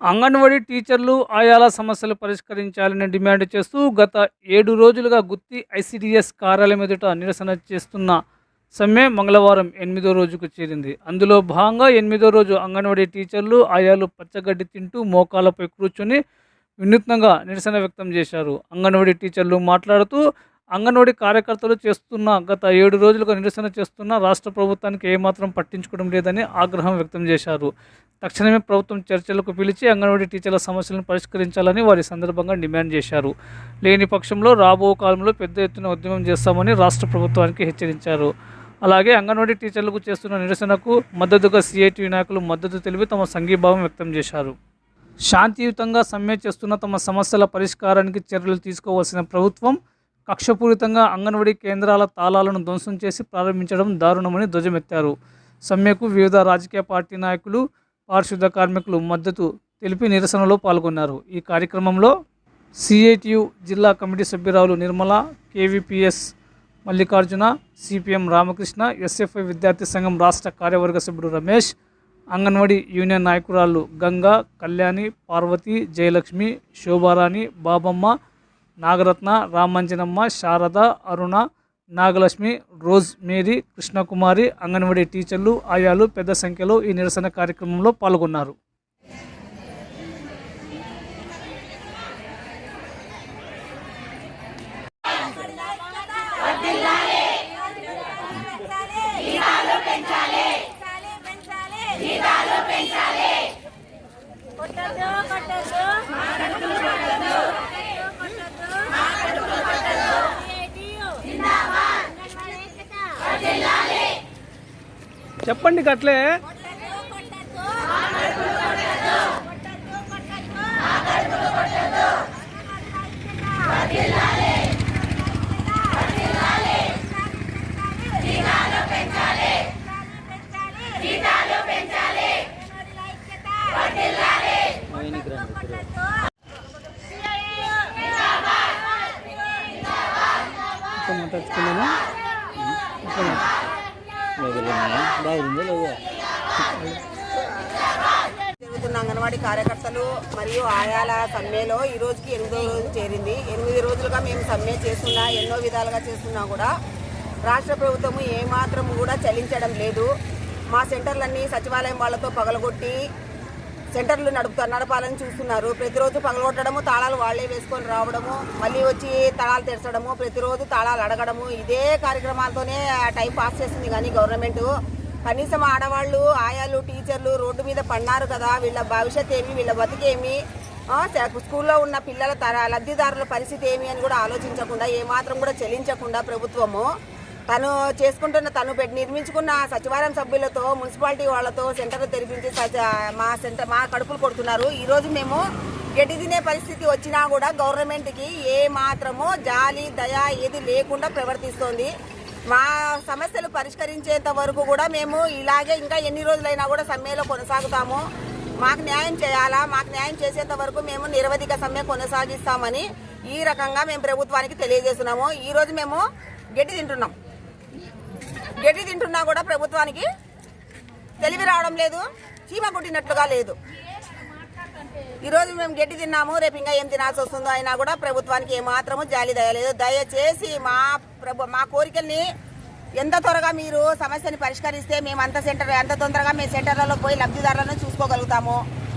అంగన్వాడీ టీచర్లు ఆయాల సమస్యలు పరిష్కరించాలని డిమాండ్ చేస్తూ గత ఏడు రోజులుగా గుత్తి ఐసిడిఎస్ కార్యాలయం ఎదుట నిరసన చేస్తున్న సమ్మె మంగళవారం ఎనిమిదో రోజుకు చేరింది. అందులో భాగంగా ఎనిమిదో రోజు అంగన్వాడీ టీచర్లు ఆయాలు పచ్చగడ్డి తింటూ మోకాలపై కూర్చొని వినూత్నంగా నిరసన వ్యక్తం చేశారు. అంగన్వాడీ టీచర్లు మాట్లాడుతూ అంగన్వాడీ కార్యకర్తలు చేస్తున్న గత ఏడు రోజులుగా నిరసన చేస్తున్న రాష్ట్ర ప్రభుత్వానికి ఏమాత్రం పట్టించుకోవడం లేదని ఆగ్రహం వ్యక్తం చేశారు. తక్షణమే ప్రభుత్వం చర్చలకు పిలిచి అంగన్వాడీ టీచర్ల సమస్యలను పరిష్కరించాలని వారి సందర్భంగా డిమాండ్ చేశారు. లేని పక్షంలో రాబో కాలంలో పెద్ద ఎత్తున ఉద్యమం చేస్తామని రాష్ట్ర ప్రభుత్వానికి హెచ్చరించారు. అలాగే అంగన్వాడీ టీచర్లకు చేస్తున్న నిరసనకు మద్దతుగా సిఐటి నాయకులు మద్దతు తెలిపి తమ సంఘీభావం వ్యక్తం చేశారు. శాంతియుతంగా సమ్మె చేస్తున్న తమ సమస్యల పరిష్కారానికి చర్యలు తీసుకోవాల్సిన ప్రభుత్వం కక్షపూరితంగా అంగన్వాడీ కేంద్రాల తాళాలను ధ్వంసం చేసి ప్రారంభించడం దారుణమని ధ్వజమెత్తారు. సమ్మెకు వివిధ రాజకీయ పార్టీ నాయకులు పారిశుద్ధ కార్మికులు మద్దతు తెలిపి నిరసనలో పాల్గొన్నారు. ఈ కార్యక్రమంలో సిఐటియు జిల్లా కమిటీ సభ్యురాలు Nirmala KVPS Mallikarjuna CPM Ramakrishna SFI విద్యార్థి సంఘం రాష్ట్ర కార్యవర్గ సభ్యుడు రమేష్ అంగన్వాడీ యూనియన్ నాయకురాలు గంగా కళ్యాణి పార్వతి జయలక్ష్మి శోభారాణి బాబమ్మ నాగరత్న రామంజనమ్మ శారద అరుణ నాగలక్ష్మి రోజ్ మేరీ కృష్ణకుమారి అంగన్వాడీ టీచర్లు ఆయాలు పెద్ద సంఖ్యలో ఈ నిరసన కార్యక్రమంలో పాల్గొన్నారు. చెప్పండి గట్లే కొట్టద్దు కొట్టద్దు జరుగుతున్న అంగన్వాడీ కార్యకర్తలు మరియు ఆయాల సమ్మెలో ఈ రోజుకి ఎనిమిదో రోజు చేరింది. ఎనిమిది రోజులుగా మేము సమ్మె చేస్తున్నా ఎన్నో విధాలుగా చేస్తున్నా కూడా రాష్ట్ర ప్రభుత్వము ఏమాత్రం కూడా చలించడం లేదు. మా సెంటర్లన్నీ సచివాలయం వాళ్ళతో పగలగొట్టి సెంటర్లు నడుపుతారు నడపాలని చూస్తున్నారు. ప్రతిరోజు పగలగొట్టడము తాళాలు వాళ్ళే వేసుకొని రావడము మళ్ళీ వచ్చి తాళాలు తెరచడము ప్రతిరోజు తాళాలు అడగడము ఇదే కార్యక్రమాలతోనే టైం పాస్ చేస్తుంది కానీ గవర్నమెంట్. కనీసం ఆడవాళ్ళు ఆయాలు టీచర్లు రోడ్డు మీద పడినారు కదా వీళ్ళ భవిష్యత్ ఏమి వీళ్ళ బతికేమి స్కూల్లో ఉన్న పిల్లల తర లబ్ధిదారుల పరిస్థితి ఏమి అని కూడా ఆలోచించకుండా ఏమాత్రం కూడా చెల్లించకుండా ప్రభుత్వము తను చేసుకుంటున్న తను పెట్టి నిర్మించుకున్న సచివాలయం సభ్యులతో మున్సిపాలిటీ వాళ్ళతో సెంటర్ తెరిపించి సచ- మా సెంటర్ మా కడుపులు కొడుతున్నారు. ఈరోజు మేము గడ్డి తినే పరిస్థితి వచ్చినా కూడా గవర్నమెంట్కి ఏ మాత్రము జాలి దయ ఏది లేకుండా ప్రవర్తిస్తోంది. మా సమస్యలు పరిష్కరించేంత వరకు కూడా మేము ఇలాగే ఇంకా ఎన్ని రోజులైనా కూడా సమ్మెలో కొనసాగుతాము. మాకు న్యాయం చేయాలా? మాకు న్యాయం చేసేంత వరకు మేము నిరవధిక సమ్మె కొనసాగిస్తామని ఈ రకంగా మేము ప్రభుత్వానికి తెలియజేస్తున్నాము. ఈరోజు మేము గడ్డి తింటున్నాం. గడ్డి తింటున్నా కూడా ప్రభుత్వానికి తెలివి రావడం లేదు చీమ కుట్టినట్లుగా లేదు. ఈరోజు మేము గడ్డి తిన్నాము రేపు ఇంకా ఏం తినాల్సి వస్తుందో అయినా కూడా ప్రభుత్వానికి ఏమాత్రము జాలి దయలేదు దయచేసి మా ప్రభు మా కోరికల్ని ఎంత త్వరగా మీరు సమస్యని పరిష్కరిస్తే మేము అంత సెంటర్ అంత తొందరగా మీ సెంటర్లలో పోయి లబ్ధిదారులను చూసుకోగలుగుతాము.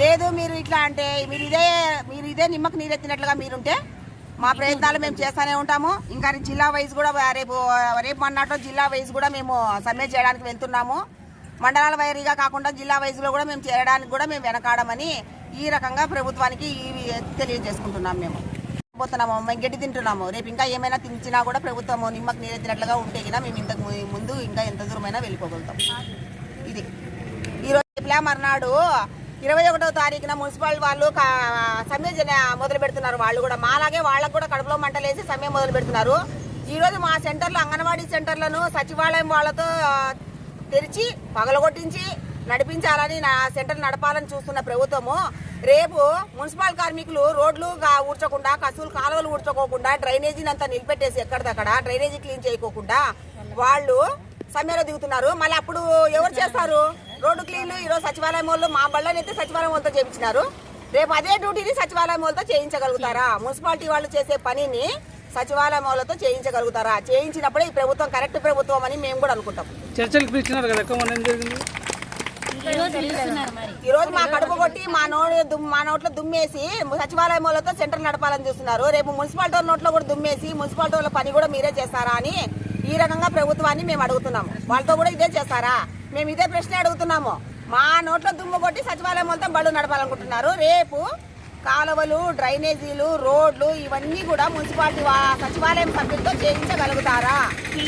లేదు మీరు ఇట్లా అంటే మీరు ఇదే మీరు ఇదే నిమ్మకు నీరెత్తినట్లుగా మీరుంటే మా ప్రయత్నాలు మేము చేస్తూనే ఉంటాము. ఇంకా జిల్లా వైజ్ కూడా రేపు రేపు మొన్నట్లో జిల్లా వైజ్ కూడా మేము సమ్మె చేయడానికి వెళ్తున్నాము. మండలాల వైరీగా కాకుండా జిల్లా వైజ్లో కూడా మేము చేరడానికి కూడా మేము వెనకాడమని ఈ రకంగా ప్రభుత్వానికి ఇవి తెలియజేసుకుంటున్నాం మేము. పోతున్నాము మేము గడ్డి తింటున్నాము. రేపు ఇంకా ఏమైనా తించినా కూడా ప్రభుత్వం నిమ్మకు నీరెత్తినట్లుగా ఉంటే కదా మేము ఇంతకు ముందు ఇంకా ఎంత దూరమైనా వెళ్ళిపోగలుగుతాం. ఇది. ఈరోజు మర్నాడు ఇరవై ఒకటో తారీఖున మున్సిపల్ వాళ్ళు సమ్మె మొదలు పెడుతున్నారు. వాళ్ళు కూడా మాలాగే వాళ్ళకు కూడా కడుపులో మంటలేసి సమ్మె మొదలు పెడుతున్నారు. ఈ రోజు మా సెంటర్లో అంగన్వాడీ సెంటర్లను సచివాలయం వాళ్ళతో తెరిచి పగలగొట్టించి నడిపించాలని నా సెంటర్ నడపాలని చూస్తున్న ప్రభుత్వము రేపు మున్సిపల్ కార్మికులు రోడ్లు ఊడ్చకుండా కసులు కాలువలు ఊడ్చుకోకుండా డ్రైనేజీని అంతా నిలిపెట్టేసి ఎక్కడిదక్కడ డ్రైనేజీ క్లీన్ చేయకోకుండా వాళ్ళు సమ్మెలో దిగుతున్నారు. మళ్ళీ అప్పుడు ఎవరు చేస్తారు? రోడ్డు క్లీన్ ఈరోజు సచివాలయం వాళ్ళు మా బళ్ళని అయితే సచివాలయం వాళ్ళతో చేయించినారు. రేపు అదే డ్యూటీని సచివాలయం వాళ్ళతో చేయించగలుగుతారా? మున్సిపాలిటీ వాళ్ళు చేసే పనిని సచివాలయం వాళ్ళతో చేయించగలుగుతారా? చేయించినప్పుడే ఈ ప్రభుత్వం కరెక్ట్ ప్రభుత్వం అని మేము కూడా అనుకుంటాం. చర్చలకు పిలిచినారు కదా ఈ రోజు మా కడుపు కొట్టి మా నోటి దుమ్- మా నోట్లో దుమ్మేసి సచివాలయం వాళ్ళతో సెంటర్ నడపాలని చూస్తున్నారు. రేపు మున్సిపాలిటీ వాళ్ళ నోట్లో కూడా దుమ్మేసి మున్సిపాలిటీ వాళ్ళ పని కూడా మీరే చేస్తారా అని ఈ రకంగా ప్రభుత్వాన్ని మేము అడుగుతున్నాము. వాళ్ళతో కూడా ఇదే చేస్తారా? మేము ఇదే ప్రశ్న అడుగుతున్నాము. మా నోట్లో దుమ్ము కొట్టి సచివాలయం మొత్తం బళ్ళు నడపాలనుకుంటున్నారు. రేపు కాలువలు డ్రైనేజీలు రోడ్లు ఇవన్నీ కూడా మున్సిపాలిటీ సచివాలయం సభ్యులతో చేయించగలుగుతారా?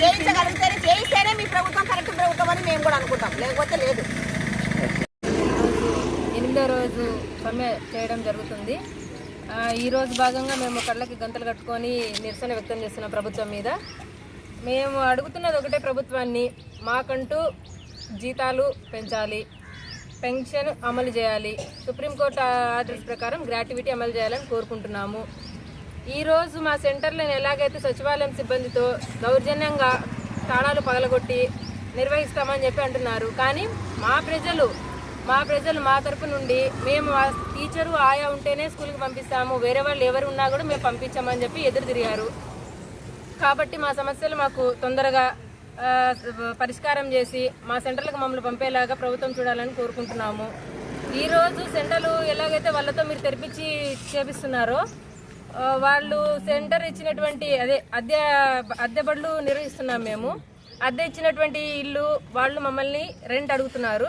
చేయించగలిగితేనే చేయిస్తేనే మీ ప్రభుత్వం కరెక్ట్ ప్రభుత్వం అని మేము కూడా అనుకుంటాం. లేకపోతే లేదు. ఎనిమిదో రోజు సమ్మె చేయడం జరుగుతుంది. ఈరోజు ఈ రోజు భాగంగా మేము కళ్ళకి గంతలు కట్టుకొని నిరసన వ్యక్తం చేస్తున్నాం ప్రభుత్వం మీద. మేము అడుగుతున్నది ఒకటే ప్రభుత్వాన్ని. మాకంటూ జీతాలు పెంచాలి పెన్షన్ అమలు చేయాలి. సుప్రీంకోర్టు ఆర్డర్స్ ప్రకారం గ్రాట్యుటీ అమలు చేయాలని కోరుకుంటున్నాము. ఈరోజు మా సెంటర్లో ఎలాగైతే సచివాలయం సిబ్బందితో దౌర్జన్యంగా తాళాలు పగలగొట్టి నిర్వహిస్తామని చెప్పి అంటున్నారు. కానీ మా ప్రజలు మా ప్రజలు మా తరపు నుండి మేము ఆ టీచరు ఆయా ఉంటేనే స్కూల్కి పంపిస్తాము. వేరే వాళ్ళు ఎవరు ఉన్నా కూడా మేము పంపించామని చెప్పి ఎదురు తిరిగారు. కాబట్టి మా సమస్యలు మాకు తొందరగా పరిష్కారం చేసి మా సెంటర్లకు మమ్మల్ని పంపేలాగా ప్రభుత్వం చూడాలని కోరుకుంటున్నాము. ఈరోజు సెంటర్లు ఎలాగైతే వాళ్ళతో మీరు తెరిపించి చేపిస్తున్నారో వాళ్ళు సెంటర్ ఇచ్చినటువంటి అదే అద్దె అద్దె బడులు నిర్వహిస్తున్నాం మేము. అద్దె ఇచ్చినటువంటి ఇల్లు వాళ్ళు మమ్మల్ని రెంట్ అడుగుతున్నారు.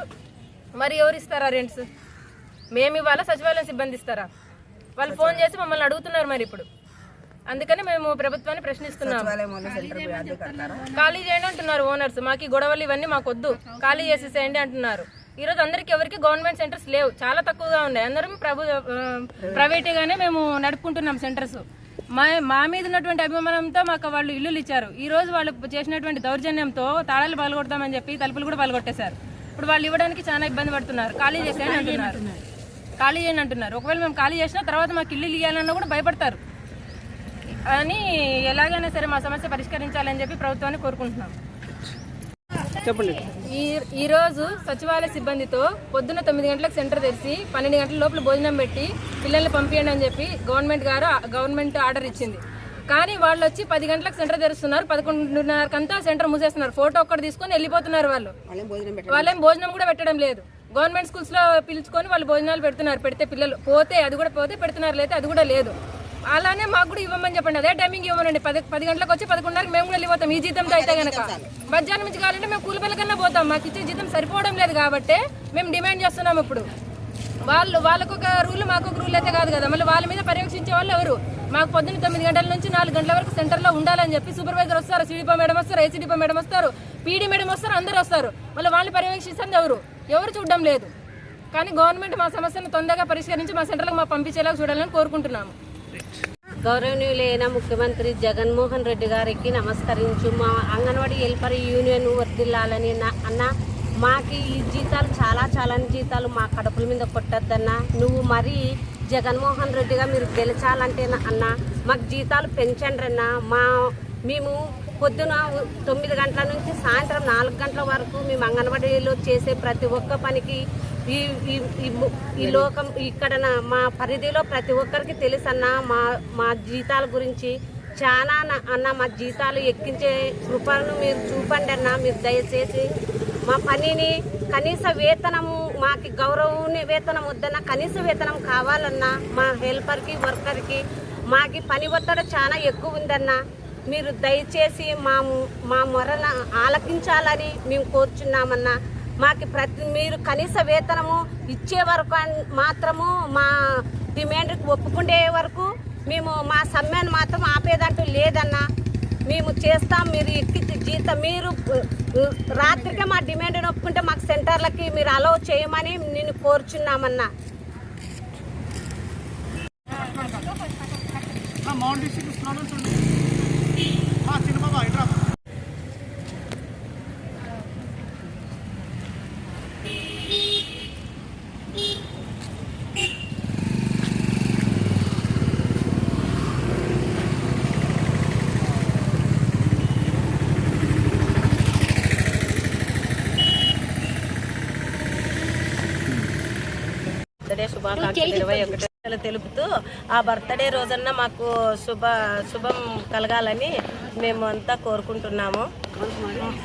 మరి ఎవరు ఇస్తారా రెంట్స్? మేము ఇవాళ సచివాలయం సిబ్బంది ఇస్తారా? వాళ్ళు ఫోన్ చేసి మమ్మల్ని అడుగుతున్నారు మరి ఇప్పుడు. అందుకని మేము ప్రభుత్వాన్ని కడతారా? ఖాళీ చేయండి అంటున్నారు ఓనర్స్. మాకు గొడవలు ఇవన్నీ మాకు వద్దు ఖాళీ చేసేసేయండి అంటున్నారు. ఈ రోజు అందరికి ఎవరికి గవర్నమెంట్ సెంటర్స్ లేవు. చాలా తక్కువగా ఉన్నాయి. అందరం ప్రభు ప్రైవేట్గానే మేము నడుపుకుంటున్నాం సెంటర్స్. మా మా మీద ఉన్నటువంటి అభిమానంతో మాకు వాళ్ళు ఇల్లులు ఇచ్చారు. ఈ రోజు వాళ్ళు చేసినటువంటి దౌర్జన్యంతో తాళాలు పగలగొడతామని చెప్పి తలుపులు కూడా పగలగొట్టేశారు ఇప్పుడు వాళ్ళు ఇవ్వడానికి చాలా ఇబ్బంది పడుతున్నారు. ఖాళీ చేసేయండి అంటున్నారు. ఖాళీ చేయండి అంటున్నారు. ఒకవేళ మేము ఖాళీ చేసినా తర్వాత మాకు ఇల్లు ఇవ్వాలన్నా కూడా భయపడతారు. అని ఎలాగైనా సరే మా సమస్య పరిష్కరించాలని చెప్పి ప్రభుత్వాన్ని కోరుకుంటున్నాం. చెప్పండి. ఈ ఈ రోజు సచివాలయ సిబ్బందితో పొద్దున్న తొమ్మిది గంటలకు సెంటర్ తెరిచి పన్నెండు గంటల లోపల భోజనం పెట్టి పిల్లల్ని పంపించండి అని చెప్పి గవర్నమెంట్ గారు గవర్నమెంట్ ఆర్డర్ ఇచ్చింది. కానీ వాళ్ళు వచ్చి పది గంటలకు సెంటర్ తెరుస్తున్నారు పదకొండున్నరకంతా సెంటర్ మూసేస్తున్నారు. ఫోటో ఒక్కటి తీసుకొని వెళ్ళిపోతున్నారు వాళ్ళు. వాళ్ళేం భోజనం పెట్టారు వాళ్ళేం భోజనం కూడా పెట్టడం లేదు. గవర్నమెంట్ స్కూల్స్లో పిలుచుకొని వాళ్ళు భోజనాలు పెడుతున్నారు పెడితే పిల్లలు పోతే అది కూడా పోతే పెడుతున్నారు లేతే అది కూడా లేదు. అలానే మాకు కూడా ఇవ్వమని చెప్పండి. అదే టైమింగ్ ఇవ్వమనండి. పది పది గంటలకు వచ్చి పదకొండున్నరకు మేము కూడా వెళ్ళిపోతాం ఈ జీతంతో అయితే కనుక మధ్యాహ్నం నుంచి కావాలంటే మేము కూలి కన్నా పోతాం. మాకు ఇచ్చే జీతం సరిపోవడం లేదు కాబట్టి మేము డిమాండ్ చేస్తున్నాం ఇప్పుడు. వాళ్ళు వాళ్ళకు ఒక రూల్ మాకు ఒక రూల్ అయితే కాదు కదా. మళ్ళీ వాళ్ళ మీద పర్యవేక్షించే వాళ్ళు ఎవరు? మాకు పొద్దున్న తొమ్మిది గంటల నుంచి నాలుగు గంటల వరకు సెంటర్లో ఉండాలని చెప్పి సూపర్వైజర్ వస్తారు. సిడిపో మేడం వస్తారు ఐసీడీపో మేడం వస్తారు పీడీ మేడం వస్తారు అందరూ వస్తారు. మళ్ళీ వాళ్ళు పర్యవేక్షిస్తుంది ఎవరు? ఎవరు చూడడం లేదు. కానీ గవర్నమెంట్ మా సమస్యను తొందరగా పరిష్కరించి మా సెంటర్లకు మా పంపించేలాగా చూడాలని కోరుకుంటున్నాము. గౌరవనీయులైన ముఖ్యమంత్రి జగన్మోహన్ రెడ్డి గారికి నమస్కరించు. మా అంగన్వాడీ హెల్పర్ యూనియన్ వర్దిల్లాలని నా- అన్న మాకు ఈ జీతాలు చాలా చాలా జీతాలు మా కడుపుల మీద కొట్టద్దన్న. నువ్వు మరీ జగన్మోహన్ రెడ్డిగా మీరు గెలిచాలంటే నా- అన్న మాకు జీతాలు పెంచండి అన్న మా మేము పొద్దున తొమ్మిది గంటల నుంచి సాయంత్రం నాలుగు గంటల వరకు మేము అంగన్వాడీలో చేసే ప్రతి ఒక్క పనికి ఈ ఈ- ఈ లోకం ఇక్కడ మా పరిధిలో ప్రతి ఒక్కరికి తెలుసు అన్న మా మా జీతాల గురించి చాలా అన్న మా జీతాలు ఎక్కించే కృపను మీరు చూపండి అన్న మీరు దయచేసి మా పనిని కనీస వేతనము మాకు గౌరవం వేతనం వద్దన్న కనీస వేతనం కావాలన్నా మా హెల్పర్కి వర్కర్కి మాకి పని ఒత్తిడి చాలా ఎక్కువ ఉందన్న మీరు దయచేసి మా మా మొరన ఆలకించాలని మేము కోరుచున్నామన్నా మాకు ప్రతి మీరు కనీస వేతనము ఇచ్చే వరకు మాత్రము మా డిమాండ్కి ఒప్పుకునే వరకు మేము మా సమ్మెను మాత్రం ఆపేదంటూ లేదన్నా. మేము చేస్తాం మీరు ఎక్కి జీతం మీరు రాత్రికే మా డిమాండ్ ఒప్పుకుంటే మాకు సెంటర్లకి మీరు అలౌ చేయమని నేను కోరుచున్నామన్నా. మౌంట్ డిస్ట్రిక్ట్ స్టూడెంట్స్ బర్త్డే శుభాకాంక్షలు ఇరవై ఒకటి తెలుపుతూ ఆ బర్త్డే రోజన్న మాకు శుభ శుభం కలగాలని మేము అంతా కోరుకుంటున్నాము.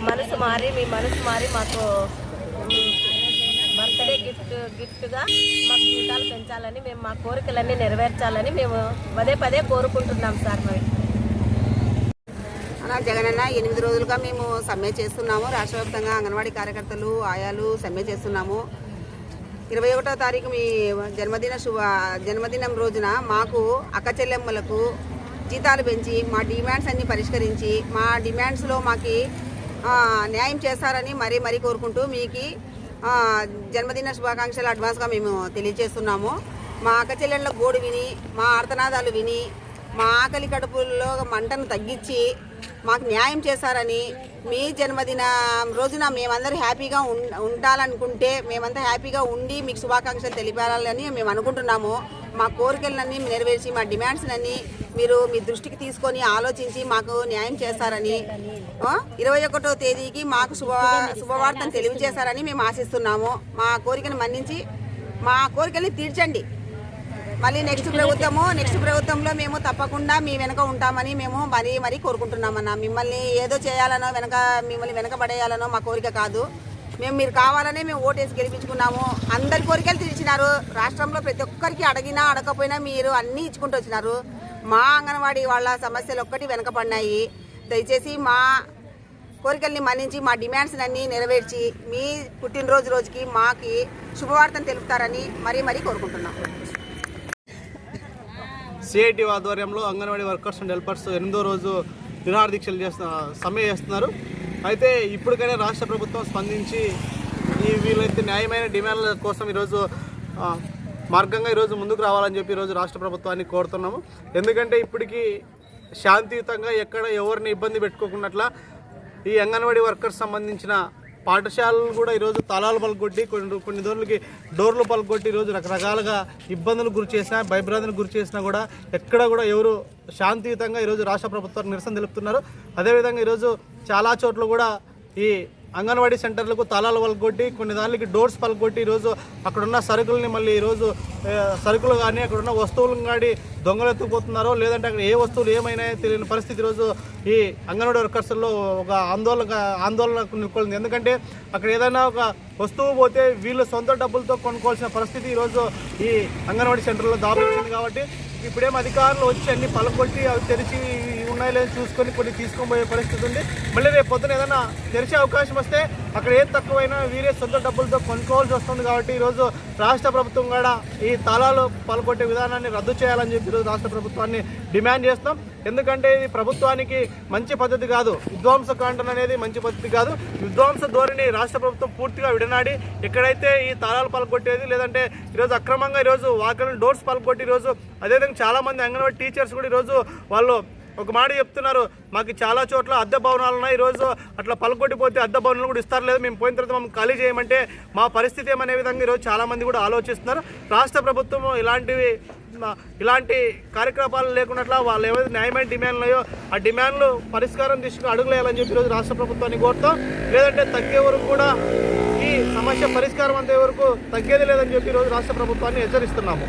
మనసు మారి మీ మనసు మారి మాకు బర్త్డే గిఫ్ట్ గిఫ్ట్గా మాకు జీతాలు పెంచాలని మేము మా కోరికలన్నీ నెరవేర్చాలని మేము పదే పదే కోరుకుంటున్నాం సార్ మరి. జగనన్న ఎనిమిది రోజులుగా మేము సమ్మె చేస్తున్నాము. రాష్ట్ర వ్యాప్తంగా అంగన్వాడీ కార్యకర్తలు ఆయాలు సమ్మె చేస్తున్నాము. ఇరవై ఒకటో తారీఖు మీ జన్మదిన శుభ జన్మదినం రోజున మాకు అక్క చెల్లెమ్మలకు జీతాలు పెంచి మా డిమాండ్స్ అన్నీ పరిష్కరించి మా డిమాండ్స్లో మాకు న్యాయం చేస్తారని మరీ మరీ కోరుకుంటూ మీకు జన్మదిన శుభాకాంక్షలు అడ్వాన్స్గా మేము తెలియజేస్తున్నాము. మా అక్క చెల్లెళ్ళ గోడు విని మా ఆర్తనాదాలు విని మా ఆకలి కడుపుల్లో మంటను తగ్గించి మాకు న్యాయం చేశారని మీ జన్మదిన రోజున మేమందరూ హ్యాపీగా ఉం- ఉండాలనుకుంటే మేమంతా హ్యాపీగా ఉండి మీకు శుభాకాంక్షలు తెలిపాలని మేము అనుకుంటున్నాము. మా కోరికలన్నీ నెరవేర్చి మా డిమాండ్స్లన్నీ మీరు మీ దృష్టికి తీసుకొని ఆలోచించి మాకు న్యాయం చేస్తారని ఇరవై ఒకటో తేదీకి మాకు శుభ శుభవార్తను తెలియజేశారని మేము ఆశిస్తున్నాము. మా కోరికను మన్నించి మా కోరికల్ని తీర్చండి. మళ్ళీ నెక్స్ట్ ప్రభుత్వము నెక్స్ట్ ప్రభుత్వంలో మేము తప్పకుండా మీ వెనక ఉంటామని మేము మరీ మరీ కోరుకుంటున్నామన్న. మిమ్మల్ని ఏదో చేయాలనో వెనక మిమ్మల్ని వెనకబడేయాలనో మా కోరిక కాదు. మేము మీరు కావాలనే మేము ఓటేసి గెలిపించుకున్నాము. అందరి కోరికలు తీర్చినారు. రాష్ట్రంలో ప్రతి ఒక్కరికి అడిగినా అడగకపోయినా మీరు అన్నీ ఇచ్చుకుంటూ వచ్చినారు. మా అంగన్వాడీ వాళ్ళ సమస్యలు ఒక్కటి వెనకబడినాయి. దయచేసి మా కోరికల్ని మన్నించి మా డిమాండ్స్ అన్నీ నెరవేర్చి మీ పుట్టినరోజు రోజుకి మాకి శుభవార్తను తెలుపుతారని మరీ మరీ కోరుకుంటున్నాం. సిఐటి ఆధ్వర్యంలో అంగన్వాడీ వర్కర్స్ అండ్ హెల్పర్స్ ఎనిమిదో రోజు నిరాహార దీక్షలు చేస్తున్న సమ్మె చేస్తున్నారు. అయితే ఇప్పటికైనా రాష్ట్ర ప్రభుత్వం స్పందించి ఈ వీళ్ళైతే న్యాయమైన డిమాండ్ల కోసం ఈరోజు మార్గంగా ఈరోజు ముందుకు రావాలని చెప్పి ఈరోజు రాష్ట్ర ప్రభుత్వాన్ని కోరుతున్నాము. ఎందుకంటే ఇప్పటికీ శాంతియుతంగా ఎక్కడ ఎవరిని ఇబ్బంది పెట్టుకోకున్నట్ల ఈ అంగన్వాడీ వర్కర్స్ సంబంధించిన పాఠశాలలు కూడా ఈరోజు తాళాలు పలుకొట్టి కొన్ని కొన్ని రోజులకి డోర్లు పలుకొట్టి ఈరోజు రకరకాలుగా ఇబ్బందులు గురి చేసినా భయభ్రాంతులకు గురి చేసినా కూడా ఎక్కడ కూడా ఎవరు శాంతియుతంగా ఈరోజు రాష్ట్ర ప్రభుత్వానికి నిరసన తెలుపుతున్నారు. అదేవిధంగా ఈరోజు చాలా చోట్ల కూడా ఈ అంగన్వాడీ సెంటర్లకు తాళాలు పలుకొట్టి కొన్ని దానికి డోర్స్ పలుకొట్టి ఈరోజు అక్కడున్న సరుకుల్ని మళ్ళీ ఈరోజు సరుకులు కానీ అక్కడున్న వస్తువులను కానీ దొంగలెత్తుకుపోతున్నారో లేదంటే అక్కడ ఏ వస్తువులు ఏమైనా తెలియని పరిస్థితి ఈరోజు ఈ అంగన్వాడీ వర్కర్స్లో ఒక ఆందోళన ఆందోళనకు నెలకొంది. ఎందుకంటే అక్కడ ఏదైనా ఒక వస్తువు పోతే వీళ్ళు సొంత డబ్బులతో కొనుక్కోవాల్సిన పరిస్థితి ఈరోజు ఈ అంగన్వాడీ సెంటర్లో దాపురించింది కాబట్టి ఇప్పుడేం అధికారులు వచ్చి అన్ని పలకొట్టి అవి తెరిచి ఉన్నాయో లేదో చూసుకొని కొన్ని తీసుకొని పోయే పరిస్థితి ఉంది. మళ్ళీ రేపు పొద్దున ఏదైనా తెరిచే అవకాశం వస్తే అక్కడ ఏది తక్కువైనా వీరే సొంత డబ్బులతో కొనుక్కోవాల్సి వస్తుంది కాబట్టి ఈరోజు రాష్ట్ర ప్రభుత్వం కూడా ఈ తాళాలు పాల్గొట్టే విధానాన్ని రద్దు చేయాలని చెప్పి ఈరోజు రాష్ట్ర ప్రభుత్వాన్ని డిమాండ్ చేస్తాం ఎందుకంటే ఇది ప్రభుత్వానికి మంచి పద్ధతి కాదు. విధ్వంస కాండం అనేది మంచి పద్ధతి కాదు. విధ్వంస ధోరణి రాష్ట్ర ప్రభుత్వం పూర్తిగా విడనాడి ఎక్కడైతే ఈ తాళాలు పలకొట్టేది లేదంటే ఈరోజు అక్రమంగా ఈరోజు వాకలను డోర్స్ పలకొట్టి ఈరోజు అదేవిధంగా చాలామంది అంగన్వాడీ టీచర్స్ కూడా ఈరోజు వాళ్ళు ఒక మాట చెప్తున్నారు మాకు చాలా చోట్ల అద్దె భవనాలు ఉన్నాయి ఈరోజు అట్లా పలకొట్టిపోతే అద్దె భవనాలు కూడా ఇస్తారు లేదు మేము పోయిన తర్వాత మమ్మల్ని ఖాళీ చేయమంటే మా పరిస్థితి ఏమనే విధంగా ఈరోజు చాలామంది కూడా ఆలోచిస్తున్నారు. రాష్ట్ర ప్రభుత్వం ఇలాంటివి ఇలాంటి కార్యకలాపాలు లేకున్నట్లా వాళ్ళు ఏవైతే న్యాయమైన డిమాండ్లు ఉన్నాయో ఆ డిమాండ్లు పరిష్కారం తీసుకుని అడుగులేయాలని చెప్పి ఈరోజు రాష్ట్ర ప్రభుత్వాన్ని కోరుతాం. లేదంటే తగ్గే వరకు కూడా ఈ సమస్య పరిష్కారం అంతే వరకు తగ్గేది లేదని చెప్పి ఈరోజు రాష్ట్ర ప్రభుత్వాన్ని హెచ్చరిస్తున్నాము.